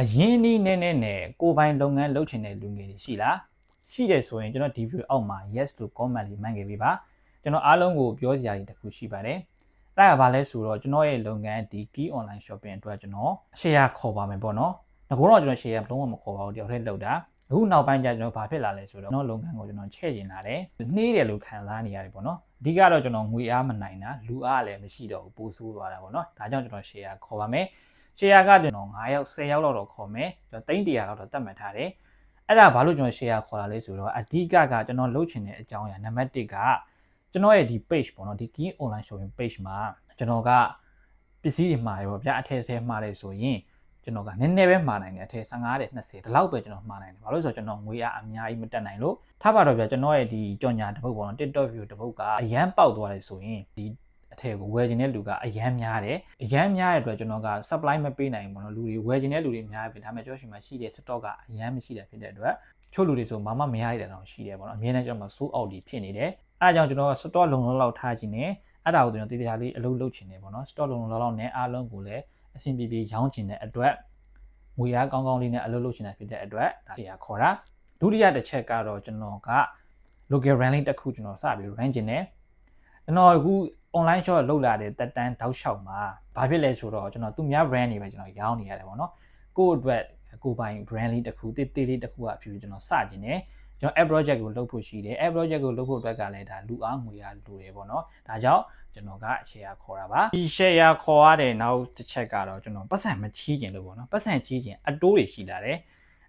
အရင်နီးနဲ့နဲ့နဲ့ကိုယ်ပိုင်လုပ်ငန်းလုပ်ချင်တဲ့လူငယ်တွေရှိလားရှိတယ်ဆိုရင်ကျွန်တော်ဒီ view အောက်မှာ yes လို့ comment လေးမှန်ခဲ့ပေးပါကျွန်တော်အားလုံးကိုပြောစရာတွေတစ်ခုရှိပါတယ်အဲ့ဒါဘာလဲဆိုတော့ကျွန်တော်ရဲ့လုပ်ငန်းဒီ key online shopping အတွက်ကျွန်တော် share ခေါ်ပါမယ်ပေါ့နော်ငါကတော့ကျွန်တော် share လုံးဝမခေါ်ပါဘူးတယောက်တည်းလုပ်တာအခုနောက်ပိုင်းကျကျွန်တော်ဘာဖြစ်လာလဲဆိုတော့ကျွန်တော်လုပ်ငန်းကိုကျွန်တော်ချဲ့ကျင်လာတယ်နှေးတယ်လို့ခံစားနေရတယ်ပေါ့နော်အဓိကတော့ကျွန်တော်ငွေအားမနိုင်တာလူအားလည်းမရှိတော့ဘူးပိုးဆိုးသွားတာပေါ့နော်ဒါကြောင့်ကျွန်တော် share ခေါ်ပါမယ် share ကကျွန်တော်9ယောက်10ယောက်လောက်တော့ခေါ်မယ်ကျွန်တော်300လောက်တော့တတ်မှတ်ထားတယ်အဲ့ဒါဘာလို့ကျွန်တော် share ခေါ်တာလဲဆိုတော့အဓိကကကျွန်တော်လုပ်ချင်တဲ့အကြောင်းအရာနံပါတ်1ကကျွန်တော်ရဲ့ဒီ page ပေါ့နော်ဒီ key online shopping page မှာကျွန်တော်ကပစ္စည်းတွေမှာရောဗျာအထက်အထက်မှားတယ်ဆိုရင်ကျွန်တော်ကနည်းနည်းပဲမှားနိုင်တယ်အထက်15တဲ့20ဒီလောက်ပဲကျွန်တော်မှားနိုင်တယ်ဘာလို့လဲဆိုတော့ကျွန်တော်ငွေအားအများကြီးမတက်နိုင်လို့ထားပါတော့ဗျာကျွန်တော်ရဲ့ဒီကြော်ညာတစ်ပုတ်ပေါ့နော် TikTok view တစ်ပုတ်ကအရန်ပေါက်သွားတယ်ဆိုရင်ဒီ အထက်ကိုဝယ်ခြင်းတဲ့လူကအရန်များတယ်အရန်များတဲ့အတွက်ကျွန်တော်က supply မပေးနိုင်ဘူးပေါ့နော်လူတွေဝယ်ခြင်းတဲ့လူတွေများပြီဒါပေမဲ့ကျွန်တော်ရှိမှရှိတဲ့ stock ကအရန်မရှိတာဖြစ်တဲ့အတွက်ချို့လူတွေဆိုဘာမှမရရတဲ့တောင်ရှိတယ်ပေါ့နော်အမြဲတမ်းကျွန်တော် sold out တွေဖြစ်နေတယ်အဲအကြောင်းကျွန်တော်က stock လုံလုံလောက်ထားခြင်းနဲ့အဲ့ဒါကိုကျွန်တော်တည်တည်လေးအလုပ်လုပ်ချင်တယ်ပေါ့နော် stock လုံလုံလောက်နဲ့အားလုံးကိုလည်းအဆင်ပြေပြေရောင်းချင်တဲ့အတွက်ငွေအားကောင်းကောင်းလေးနဲ့အလုပ်လုပ်ချင်တာဖြစ်တဲ့အတွက်ဒါတရားခေါ်တာဒုတိယတစ်ချက်ကတော့ကျွန်တော်က local branding တစ်ခုကျွန်တော်စပြီး run ချင်တယ်ကျွန်တော်အခု online shop လောက်လာတဲ့တက်တန်းတောက်လျှောက်မှာဘာဖြစ်လဲဆိုတော့ကျွန်တော်သူများ brand တွေပဲကျွန်တော်ရောင်းနေရတယ်ပေါ့နော်ကိုယ့်အတွက်ကိုယ်ပိုင် brand လေးတစ်ခုတေးသေးလေးတစ်ခုကအဖြစ်ကျွန်တော်စကျင်တယ်ကျွန်တော် app project ကိုလုပ်ဖို့ရှိတယ် app project ကိုလုပ်ဖို့အတွက်ကလည်းဒါလူအားငွေအားလိုတယ်ပေါ့နော်ဒါကြောင့်ကျွန်တော်က share ခေါ်တာပါဒီ share ခေါ်ရတဲ့နောက်တစ်ချက်ကတော့ကျွန်တော်ပတ်စံမချီးကျင်လို့ပေါ့နော်ပတ်စံချီးကျင်အတိုးတွေရှိလာတယ်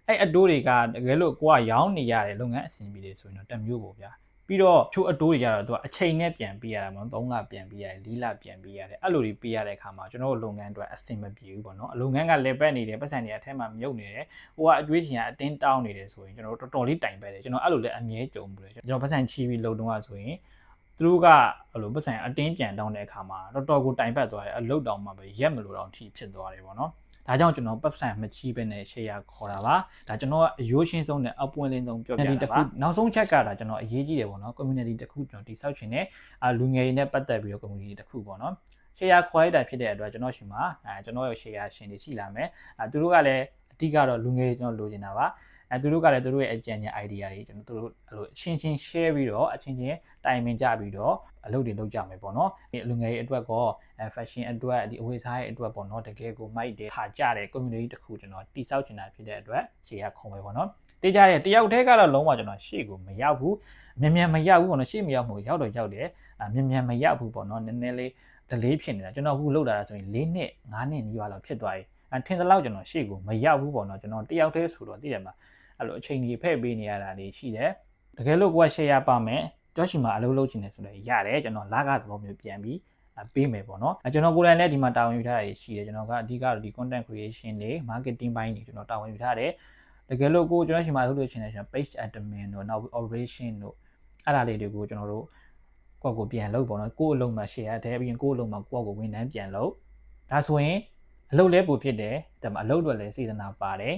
အဲ့အတိုးတွေကတကယ်လို့ကိုကရောင်းနေရတဲ့လုပ်ငန်းအဆင်ပြေတယ်ဆိုရင်တော့တမျိုးပေါ့ဗျာ ပြီးတော့ချို့အတိုးတွေကြတော့သူကအချိန်နဲ့ပြန်ပေးရတာပေါ့နော်3လပြန်ပေးရတယ်4လပြန်ပေးရတယ်အဲ့လိုတွေပေးရတဲ့အခါမှာကျွန်တော်တို့လုပ်ငန်းအတွက်အဆင်မပြေဘူးပေါ့နော်အလုပ်ငန်းကလည်းပတ်နေတယ်ပတ်စံတွေအထက်မှာမြုပ်နေတယ်ဟိုကအတွေးချင်ကအတင်းတောင်းနေတယ်ဆိုရင်ကျွန်တော်တို့တော်တော်လေးတိုင်ပဲတယ်ကျွန်တော်အဲ့လိုလည်းအမြဲကြုံဘူးလေကျွန်တော်ပတ်စံချီပြီးလုပ်တော့ဆိုရင်သူတို့ကအဲ့လိုပတ်စံအတင်းပြန်တောင်းတဲ့အခါမှာတော်တော်ကိုတိုင်ပတ်သွားတယ်အလုပ်တောင်မှပဲရက်မလို့တော့ထိဖြစ်သွားတယ်ပေါ့နော် ဒါကြောင့်ကျွန်တော်ပတ်စံမချီးပဲနဲ့ share ခေါ်တာပါဒါကျွန်တော်ကအယိုးရှင်းဆုံးနဲ့အပွင့်လင်းဆုံးပြောပြတာပါနောက်ဆုံးချက်ကဒါကျွန်တော်အရေးကြီးတယ်ပေါ့နော် community တစ်ခုကျွန်တော်တိစောက်ချင်တဲ့အာလူငယ်တွေနဲ့ပတ်သက်ပြီးတော့ community တစ်ခုပေါ့နော် share ခေါ်ရတာဖြစ်တဲ့အတွက်ကျွန်တော်ရှိမှာအဲကျွန်တော်ရဲ့ share ရှင်တွေရှိလာမယ်အဲသူတို့ကလည်းအဓိကတော့လူငယ်တွေကျွန်တော်လိုချင်တာပါ အဲသူတို့ကလည်းသူတို့ရဲ့အကြံဉာဏ် idea တွေကျွန်တော်တို့အဲ့လိုအချင်းချင်း share ပြီးတော့အချင်းချင်းတိုင်ပင်ကြပြီးတော့အလုပ်တွေလုပ်ကြမယ်ပေါ့နော်ဒီလူငယ်တွေအတွက်ကောအဲ fashion အတွက်ဒီအဝတ်စားရဲ့အတွက်ပေါ့နော်တကယ်ကိုမိုက်တယ်ခါကြတဲ့ community တစ်ခုကျွန်တော်တိစောက်ချင်တာဖြစ်တဲ့အတွက် share ခေါ်မယ်ပေါ့နော်တေးကြတဲ့တယောက်တည်းကတော့လုံးဝကျွန်တော်ရှေ့ကိုမရောက်ဘူးမြန်မြန်မရောက်ဘူးပေါ့နော်ရှေ့မရောက်မှုရောက်တော့ရောက်တယ်အမြန်မြန်မရောက်ဘူးပေါ့နော်နည်းနည်းလေး delay ဖြစ်နေတာကျွန်တော်အခုလောက်လာတာဆိုရင်၄နှစ်၅နှစ်နီးပါးလောက်ဖြစ်သွားပြီအထင်သလောက်ကျွန်တော်ရှေ့ကိုမရောက်ဘူးပေါ့နော်ကျွန်တော်တယောက်တည်းဆိုတော့သိတယ်မှာ အဲ့လိုအချိန်ကြီးဖဲ့ပေးနေရတာတွေရှိတယ်တကယ်လို့ကိုက share ပါမယ်ကြောရှိမှာအလုပ်လုပ်ချင်တယ်ဆိုတော့ရတယ်ကျွန်တော်လာကသဘောမျိုးပြန်ပြီးပေးမယ်ပေါ့နော်အဲကျွန်တော်ကိုယ်တိုင်လည်းဒီမှာတာဝန်ယူထားတာရှိတယ်ကျွန်တော်ကအဓိကတော့ဒီ content creation တွေ marketing ဘိုင်းတွေကျွန်တော်တာဝန်ယူထားတယ်တကယ်လို့ကိုကျွန်တော်ရှိမှာလုပ်လို့ချင်တယ်ကျွန်တော် page admin တို့နောက် operation တို့အဲ့ဒါလေးတွေကိုကျွန်တော်တို့ကိုယ့်ကိုပြန်လုပ်ပေါ့နော်ကိုယ့်အလုံးမှာ share တဲ့ပြီးရင်ကိုယ့်အလုံးမှာကိုယ့်ကိုဝန်ထမ်းပြန်လုပ်ဒါဆိုရင်အလုပ်လဲပို့ဖြစ်တယ်ဒါပေမဲ့အလုပ်တွေလည်းစေတနာပါတယ်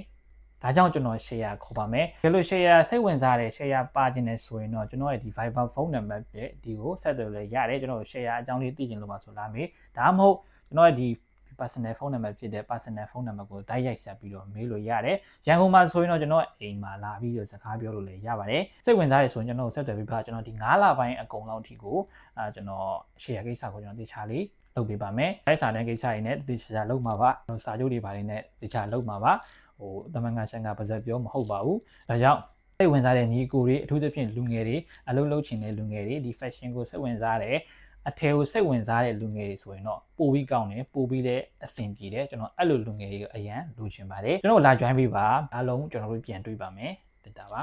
ဒါကြောင့်ကျွန်တော် share ခေါ်ပါမယ်။ဒါလို့ share စိတ်ဝင်စားတယ် share ပါခြင်းနဲ့ဆိုရင်တော့ကျွန်တော်ရဲ့ဒီ Viber ဖုန်းနံပါတ်ပဲဒီကိုဆက်သွယ်လို့ရတယ်ကျွန်တော် share အကြောင်းလေးသိချင်လို့ပါဆိုလာမေးဒါမှမဟုတ်ကျွန်တော်ရဲ့ဒီ personal phone number ဖြစ်တဲ့ personal phone number ကိုတိုက်ရိုက်ဆက်ပြီးတော့မေးလို့ရတယ်။ရန်ကုန်မှာဆိုရင်တော့ကျွန်တော်အိမ်မှာလာပြီးတော့စကားပြောလို့လည်းရပါတယ်။စိတ်ဝင်စားရဆိုရင်ကျွန်တော်ဆက်သွယ်ပြီးပါကျွန်တော်ဒီ9လပိုင်းအကုန်လုံးအထိကိုအာကျွန်တော် share ကိစ္စကိုကျွန်တော်တေချာလေးလုပ်ပေးပါမယ်။အဲစာတန်းကိစ္စတွေနဲ့တေချာလုပ်မှာပါ။ကျွန်တော်စာချုပ်တွေပါတယ်နဲ့တေချာလုပ်မှာပါ။ ဟိုတမန်ကန်ရှန်ကပါဇက်ပြောမဟုတ်ပါဘူး။ဒါကြောင့်စိတ်ဝင်စားတဲ့ညီကိုတွေအထူးသဖြင့်လူငယ်တွေအလုပ်လုပ်ချင်တဲ့လူငယ်တွေဒီ fashion ကိုစိတ်ဝင်စားတယ်အထည်ကိုစိတ်ဝင်စားတဲ့လူငယ်တွေဆိုရင်တော့ပိုပြီးကောင်းတယ်ပိုပြီးလည်းအဆင်ပြေတယ်ကျွန်တော်အဲ့လိုလူငယ်တွေကိုအရန်လိုချင်ပါတယ်ကျွန်တော်လာ join ပေးပါအားလုံးကျွန်တော်တို့ပြန်တွေ့ပါမယ်တက်တာပါ